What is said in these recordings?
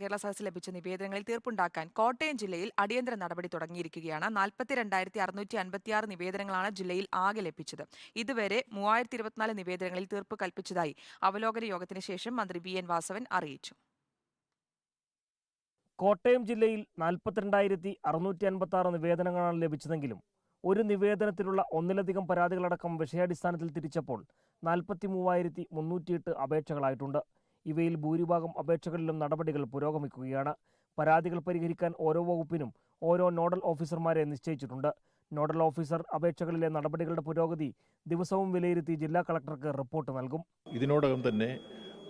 കേരള സദസ് ലഭിച്ച നിവേദനങ്ങളിൽ തീർപ്പുണ്ടാക്കാൻ കോട്ടയം ജില്ലയിൽ അടിയന്തര നടപടി തുടങ്ങിയിരിക്കുകയാണ്. നാൽപ്പത്തിരണ്ടായിരത്തി അറുന്നൂറ്റി അൻപത്തിയാറ് നിവേദനങ്ങളാണ് ജില്ലയിൽ ആകെ ലഭിച്ചത്. ഇതുവരെ മൂവായിരത്തി ഇരുപത്തിനാല് നിവേദനങ്ങളിൽ തീർപ്പ് കൽപ്പിച്ചതായി അവലോകന യോഗത്തിന് ശേഷം മന്ത്രി വി എൻ വാസവൻ അറിയിച്ചു. കോട്ടയം ജില്ലയിൽ നാൽപ്പത്തിരണ്ടായിരത്തി അറുന്നൂറ്റി അൻപത്തി ആറ് നിവേദനങ്ങളാണ് ലഭിച്ചതെങ്കിലും ഒരു നിവേദനത്തിലുള്ള ഒന്നിലധികം പരാതികളടക്കം വിഷയാടിസ്ഥാനത്തിൽ തിരിച്ചപ്പോൾ നാൽപ്പത്തി മൂവായിരത്തി മുന്നൂറ്റിയെട്ട് അപേക്ഷകളായിട്ടുണ്ട്. ഇവയിൽ ഭൂരിഭാഗം അപേക്ഷകളിലും നടപടികൾ പുരോഗമിക്കുകയാണ്. പരാതികൾ പരിഹരിക്കാൻ ഓരോ വകുപ്പിനും ഓരോ നോഡൽ ഓഫീസർമാരെ നിശ്ചയിച്ചിട്ടുണ്ട്. നോഡൽ ഓഫീസർ അപേക്ഷകളിലെ നടപടികളുടെ പുരോഗതി ദിവസവും വിലയിരുത്തി ജില്ലാ കളക്ടർക്ക് റിപ്പോർട്ട് നൽകും. ഇതിനോടകം തന്നെ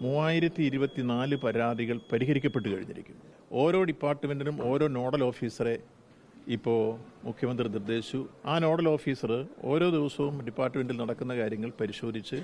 മൂവായിരത്തി ഇരുപത്തിനാല് പരാതികൾ പരിഹരിക്കപ്പെട്ടു കഴിഞ്ഞിരിക്കുന്നു. ഓരോ ഡിപ്പാർട്ട്മെന്റിനും ഓരോ നോഡൽ ഓഫീസറെ ഇപ്പോൾ മുഖ്യമന്ത്രി നിർദ്ദേശിച്ചു. ആ നോഡൽ ഓഫീസർ ഓരോ ദിവസവും ഡിപ്പാർട്ട്മെന്റിൽ നടക്കുന്ന കാര്യങ്ങൾ പരിശോധിച്ച്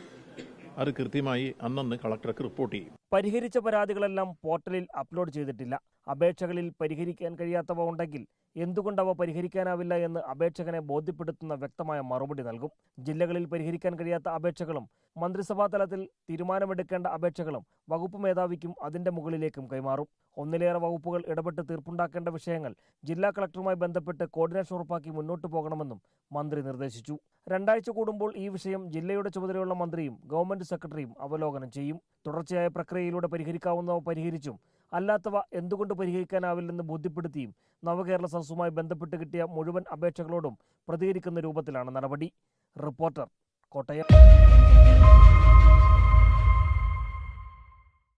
അത് കൃത്യമായി അന്നന്ന് കളക്ടർക്ക് റിപ്പോർട്ട് ചെയ്യും. പരിഹരിച്ച പരാതികളെല്ലാം പോർട്ടലിൽ അപ്ലോഡ് ചെയ്തിട്ടില്ല. അപേക്ഷകളിൽ പരിഹരിക്കാൻ കഴിയാത്തവ ഉണ്ടെങ്കിൽ എന്തുകൊണ്ട് അവ പരിഹരിക്കാനാവില്ല എന്ന് അപേക്ഷകനെ ബോധ്യപ്പെടുത്തുന്ന വ്യക്തമായ മറുപടി നൽകും. ജില്ലകളിൽ പരിഹരിക്കാൻ കഴിയാത്ത അപേക്ഷകളും മന്ത്രിസഭാ തലത്തിൽ തീരുമാനമെടുക്കേണ്ട അപേക്ഷകളും വകുപ്പ് മേധാവിക്കും അതിന്റെ മുകളിലേക്കും കൈമാറും. ഒന്നിലേറെ വകുപ്പുകൾ ഇടപെട്ട് തീർപ്പുണ്ടാക്കേണ്ട വിഷയങ്ങൾ ജില്ലാ കളക്ടറുമായി ബന്ധപ്പെട്ട് കോർഡിനേഷൻ ഉറപ്പാക്കി മുന്നോട്ടു പോകണമെന്നും മന്ത്രി നിർദ്ദേശിച്ചു. രണ്ടാഴ്ച കൂടുമ്പോൾ ഈ വിഷയം ജില്ലയുടെ ചുമതലയുള്ള മന്ത്രിയും ഗവൺമെന്റ് സെക്രട്ടറിയും അവലോകനം ചെയ്യും. തുടർച്ചയായ പ്രക്രിയയിലൂടെ പരിഹരിക്കാവുന്നവ പരിഹരിച്ചും. അല്ലാത്തവ എന്തുകൊണ്ട് പരിഹരിക്കാനാവില്ലെന്ന് ബോധ്യപ്പെടുത്തിയും നവകേരള സദസ്സുമായി ബന്ധപ്പെട്ട് കിട്ടിയ മുഴുവൻ അപേക്ഷകളോടും പ്രതികരിക്കുന്ന രൂപത്തിലാണ് നടപടി. റിപ്പോർട്ടർ കോട്ടയം.